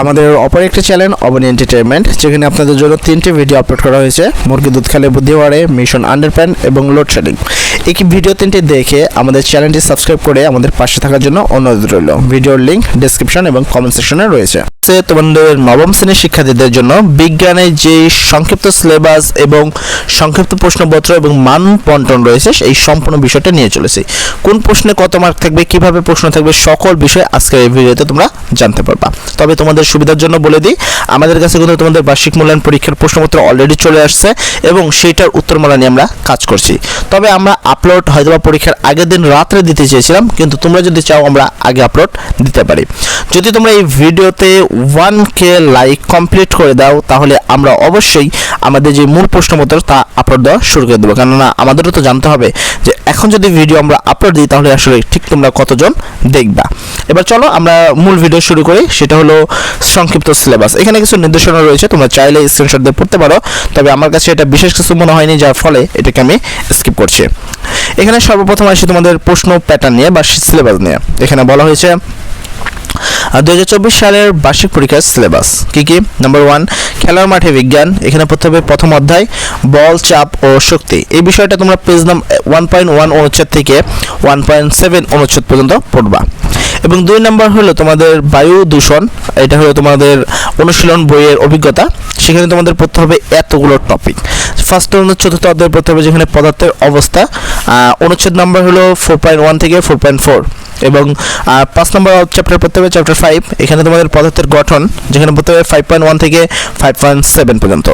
আমাদের অপর একটি চ্যানেল অবনী এন্টারটেনমেন্ট যেখানে আপনাদের জন্য তিনটি ভিডিও আপলোড করা হয়েছে। মুরগি, দুধ খেলে বুদ্ধি বাড়ে মিশন আন্ডারপ্যান এবং লোডশেডিং এই ভিডিও তিনটি দেখে আমাদের চ্যানেলটি সাবস্ক্রাইব করে আমাদের পাশে থাকার জন্য অনুরোধ রইল। ভিডিওর লিঙ্ক ডিসক্রিপশন এবং কমেন্ট সেকশনে রয়েছে। সে তোমাদের নবম শ্রেণির শিক্ষার্থীদের জন্য। বিজ্ঞানের যে সংক্ষিপ্ত সিলেবাস এবং সংক্ষিপ্ত প্রশ্নপত্র এবং মান বন্টন রয়েছে এই সম্পূর্ণ বিষয়টা নিয়ে চলেছি। কোন প্রশ্নে কত মার্ক থাকবে, কীভাবে প্রশ্ন থাকবে, সকল বিষয় আজকের এই ভিডিওতে তোমরা জানতে পারবা। তবে তোমাদের সুবিধার জন্য বলে দিই, আমাদের কাছে কিন্তু তোমাদের বার্ষিক মূল্যায়ন পরীক্ষার প্রশ্নপত্র অলরেডি চলে আসছে এবং সেইটার উত্তরমালা নিয়ে আমরা কাজ করছি। তবে আমরা আপলোড হয়তোবা পরীক্ষার আগের দিন রাত্রে দিতে চেয়েছিলাম, কিন্তু তোমরা যদি চাও আমরা আগে আপলোড দিতে পারি। যদি তোমরা এই ভিডিওতে ওয়ান কে লাইক কমপ্লিট করে দাও, তাহলে আমরা অবশ্যই আমাদের যে মূল প্রশ্নপত্র তা আপলোড দেওয়া শুরু করে দেবো। কেননা আমাদেরও তো জানতে হবে যে এখন যদি ভিডিও আমরা আপলোড দিই, তাহলে আসলে ঠিক তোমরা কতজন দেখবা। এবার চলো আমরা মূল ভিডিও শুরু করি, সেটা হলো সংক্ষিপ্ত সিলেবাস এখানে কিছু নির্দেশনা রয়েছে, তোমরা চাইলে স্ক্রিনশট দিয়ে পড়তে পারো, তবে আমার কাছে এটা বিশেষ কিছু মনে হয়নি, যার ফলে এটাকে আমি স্কিপ করছি। এখানে সর্বপ্রথম আসি তোমাদের প্রশ্ন প্যাটার্ন নিয়ে বা সিলেবাস নিয়ে। এখানে বলা হয়েছে দু হাজার চব্বিশ সালের বার্ষিক পরীক্ষার সিলেবাস কি কি? নাম্বার ওয়ান খেলার মাঠে বিজ্ঞান, এখানে পড়তে হবে প্রথম অধ্যায়, বল, চাপ ও শক্তি। এই বিষয়টা তোমরা পেজ নাম ওয়ান পয়েন্ট ওয়ান অনুচ্ছেদ থেকে ওয়ান পয়েন্ট সেভেন অনুচ্ছেদ পর্যন্ত পড়বা। এবং দুই নম্বর হলো তোমাদের বায়ু দূষণ, এটা হলো তোমাদের অনুশীলন বইয়ের অভিজ্ঞতা। সেখানে তোমাদের পড়তে হবে এতগুলো টপিক ফার্স্ট অনুচ্ছেদ চতুর্থ অধ্যায় পড়তে হবে যেখানে পদার্থের অবস্থা। অনুচ্ছেদ নাম্বার হলো ফোর পয়েন্ট ওয়ান থেকে ফোর পয়েন্ট ফোর এবং পাঁচ নম্বর চ্যাপ্টার পড়তে হবে চ্যাপ্টার ফাইভ এখানে তোমাদের পদার্থের গঠন, যেখানে পড়তে হবে ফাইভ পয়েন্ট ওয়ান থেকে ফাইভ পয়েন্ট সেভেন পর্যন্ত।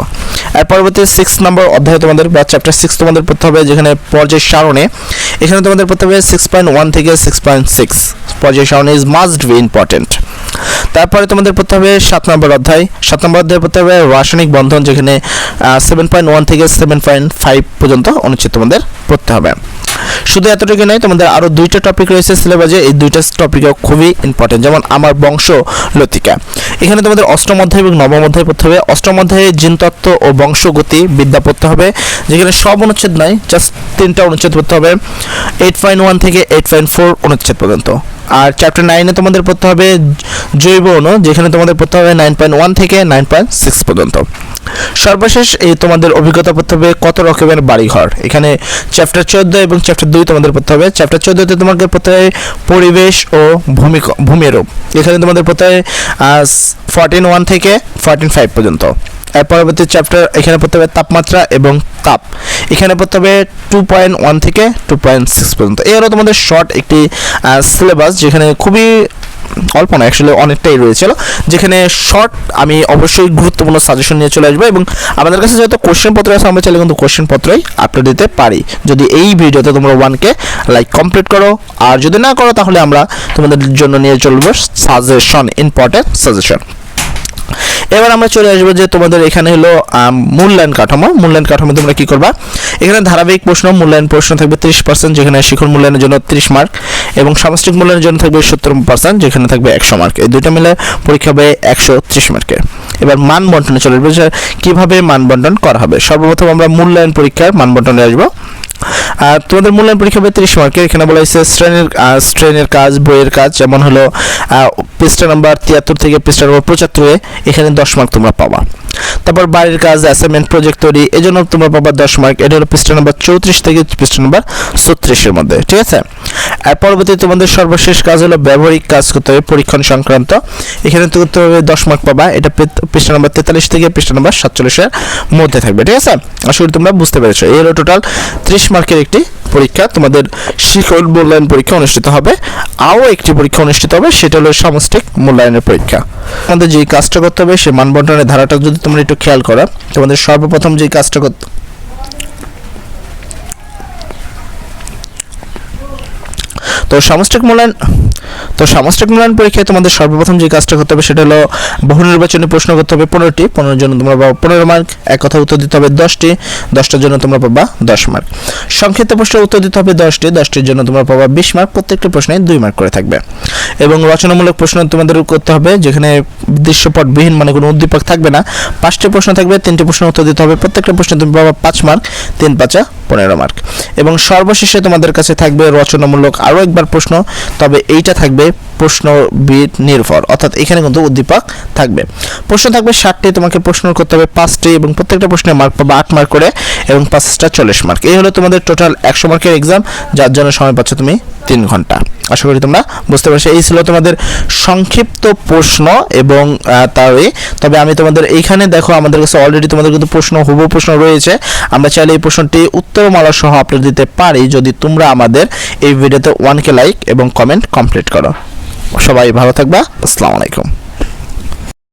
আর পরবর্তী সিক্স নম্বর অধ্যায় তোমাদের, বা চ্যাপ্টার সিক্স তোমাদের পড়তে হবে, যেখানে পর্যায় সারণে। এখানে তোমাদের পড়তে হবে সিক্স পয়েন্ট ওয়ান থেকে সিক্স পয়েন্ট সিক্স পর্যায় সারণে ইজ মাস্ট বি ইম্পর্টেন্ট তারপরে তোমাদের পড়তে হবে সাত নম্বর অধ্যায়। সাত নম্বর অধ্যায় পড়তে হবে রাসায়নিক বন্ধন, যেখানে সেভেন পয়েন্ট ওয়ান থেকে সেভেন পয়েন্ট ফাইভ পর্যন্ত অনুচ্ছেদ তোমাদের পড়তে হবে। শুধু এতটুকু নয়, তোমাদের আরও দুইটা টপিক রয়েছে সিলেবাসে এই দুইটা টপিকও খুবই ইম্পর্টেন্ট যেমন আমার বংশ লতিকা। এখানে তোমাদের অষ্টম অধ্যায় এবং নবম অধ্যায় পড়তে হবে। অষ্টম অধ্যায়ে জিনতত্ত্ব ও বংশগতি বিদ্যা পড়তে হবে, যেখানে সব অনুচ্ছেদ নয় জাস্ট তিনটা অনুচ্ছেদ পড়তে হবে। এইট পয়েন্ট ওয়ান থেকে এইট পয়েন্ট ফোর অনুচ্ছেদ পর্যন্ত। আর চ্যাপ্টার নাইনে তোমাদের পড়তে হবে জৈব অণু, যেখানে তোমাদের পড়তে হবে নাইন পয়েন্ট ওয়ান থেকে নাইন পয়েন্ট সিক্স পর্যন্ত। সর্বশেষ এই তোমাদের অভিজ্ঞতা পড়তে হবে কত রকমের বাড়িঘর। এখানে চ্যাপ্টার চোদ্দ এবং চ্যাপ্টার দুই তোমাদের পড়তে হবে। চ্যাপ্টার চোদ্দতে তোমাদের পড়তে হবে পরিবেশ ও ভূমি ভূমিরূপ এখানে তোমাদের পড়তে হবে ফর্টিন ওয়ান থেকে ফর্টিন ফাইভ পর্যন্ত। পরবর্তী চ্যাপ্টার এখানে পড়তে হবে তাপমাত্রা এবং তাপ। এখানে পড়তে হবে টু পয়েন্ট ওয়ান থেকে টু পয়েন্ট সিক্স পর্যন্ত। এই হলো তোমাদের শর্ট একটি সিলেবাস যেখানে খুবই অল্প না অ্যাকচুয়ালি অনেকটাই রয়েছিল যেখানে শর্ট আমি অবশ্যই গুরুত্বপূর্ণ সাজেশন নিয়ে চলে আসব এবং আমাদের কাছে যেহেতু কোশ্চেন পত্র আছে, আমরা চাইলে কিন্তু কোশ্চেন পত্রই আপলোড দিতে পারি। যদি এই ভিডিওতে তোমরা ওয়ানকে লাইক কমপ্লিট করো, আর যদি না করো, তাহলে আমরা তোমাদের জন্য নিয়ে চলবো সাজেশন ইম্পর্টেন্ট সাজেশন এবার আমরা চলে আসব যে তোমাদের এখানে হলো মূল্যায়ন কাঠামো। মূল্যায়ন কাঠামো তোমরা কি করবা? এখানে ধারাবাহিক প্রশ্ন, মূল্যায়ন প্রশ্ন থাকবে তিরিশ পার্সেন্ট যেখানে শিক্ষণ মূল্যায়নের জন্য তিরিশ মার্ক এবং সামষ্টিক মূল্যায়নের জন্য থাকবে সত্তর পার্সেন্ট যেখানে থাকবে একশো মার্ক এই দুইটা মিলে পরীক্ষা হবে একশো ত্রিশ মার্কের এবার মান বন্টনে চলে আসবে কীভাবে মান বন্টন করা হবে? সর্বপ্রথম আমরা মূল্যায়ন পরীক্ষার মান বন্টনে আসব। আর তোমাদের মূল্যায়ন পরীক্ষা হবে তিরিশ মার্কের এখানে বলা হয়েছে শ্রেণির শ্রেণির কাজ, বইয়ের কাজ, যেমন হলো পৃষ্ঠা নাম্বার তিয়াত্তর থেকে পৃষ্ঠা নম্বর পঁচাত্তরে, এখানে দশ মার্ক তোমরা পাবা। তারপর বাড়ির কাজ অ্যাসাইনমেন্ট প্রজেক্ট তৈরি এই জন্য তোমরা পাবা দশ মার্ক এটা হলো পৃষ্ঠা নাম্বার চৌত্রিশ থেকে পৃষ্ঠা নাম্বার ছত্রিশের মধ্যে, ঠিক আছে? আর পরবর্তী তোমাদের সর্বশেষ কাজ হলো ব্যবহারিক কাজ করতে হবে, পরীক্ষণ সংক্রান্ত। এখানে করতে হবে দশ মার্ক পাবা, এটা পৃষ্ঠা নাম্বার তেতাল্লিশ থেকে পৃষ্ঠা নাম্বার সাতচল্লিশের মধ্যে থাকবে, ঠিক আছে? করি তোমরা বুঝতে পেরেছ। হলো টোটাল ত্রিশ মার্কের একটি পরীক্ষা, তোমাদের শিক্ষক মূল্যায়ন পরীক্ষা অনুষ্ঠিত হবে। আরও একটি পরীক্ষা অনুষ্ঠিত হবে, সেটা হলো সামষ্টিক মূল্যায়নের পরীক্ষা। তোমাদের যে কাজটা করতে হবে, সেই মানবন্টনের ধারাটা যদি তোমরা একটু খেয়াল করা, তোমাদের সর্বপ্রথম যে কাজটা করতে তো সামষ্টিক মূল্যায়ন, তো সামষ্টিক মূল্যায়ন পরীক্ষায় তোমাদের সর্বপ্রথম যে কাজটা করতে হবে সেটা হলো বহু নির্বাচনী প্রশ্ন করতে হবে পনেরোটি, পনেরোর জন্য তোমরা পাবো পনেরো মার্ক, এক কথা উত্তর দিতে হবে দশটি, দশটার জন্য তোমরা পাবা দশ মার্ক। সংক্ষিপ্ত প্রশ্নের উত্তর দিতে হবে দশটি, দশটির জন্য তোমরা পাবা বিশ মার্ক, প্রত্যেকটি প্রশ্নে দুই মার্ক করে থাকবে। এবং রচনামূলক প্রশ্ন তোমাদের করতে হবে, যেখানে দৃশ্যপটবিহীন মানে কোনো উদ্দীপক থাকবে না। পাঁচটি প্রশ্ন থাকবে, তিনটি প্রশ্ন উত্তর দিতে হবে। প্রত্যেকটা প্রশ্নে তুমি পাবা পাঁচ মার্ক, তিন পাঁচা পনেরো মার্ক। এবং সর্বশেষে তোমাদের কাছে থাকবে রচনামূলক আরও একবার প্রশ্ন, তবে এইটা থাকবে প্রশ্ন বিট নির্ভর, অর্থাৎ এখানে কিন্তু উদ্দীপক থাকবে। প্রশ্ন থাকবে ষাটটি, তোমাকে প্রশ্ন করতে হবে পাঁচটি, এবং প্রত্যেকটা প্রশ্নে মার্ক পাবে আট মার্ক করে, এবং পাঁচটা চল্লিশ মার্ক। এই হলো তোমাদের টোটাল একশো মার্কের এক্সাম, যার জন্য সময় পাচ্ছ তুমি তিন ঘণ্টা। আশা করি তোমরা বুঝতে পারছ। এই ছিল তোমাদের সংক্ষিপ্ত প্রশ্ন এবং তারই। তবে আমি তোমাদের এইখানে দেখো, আমাদের কাছে অলরেডি তোমাদের কিন্তু প্রশ্ন, হুবহু প্রশ্ন রয়েছে। আমরা চাইলে এই প্রশ্নটি উত্তরমালা সহ আপলোড দিতে পারি যদি তোমরা আমাদের এই ভিডিওতে ওয়ান কে লাইক এবং কমেন্ট কমপ্লিট করো। সবাই ভালো থাকবা। আসসালামু আলাইকুম।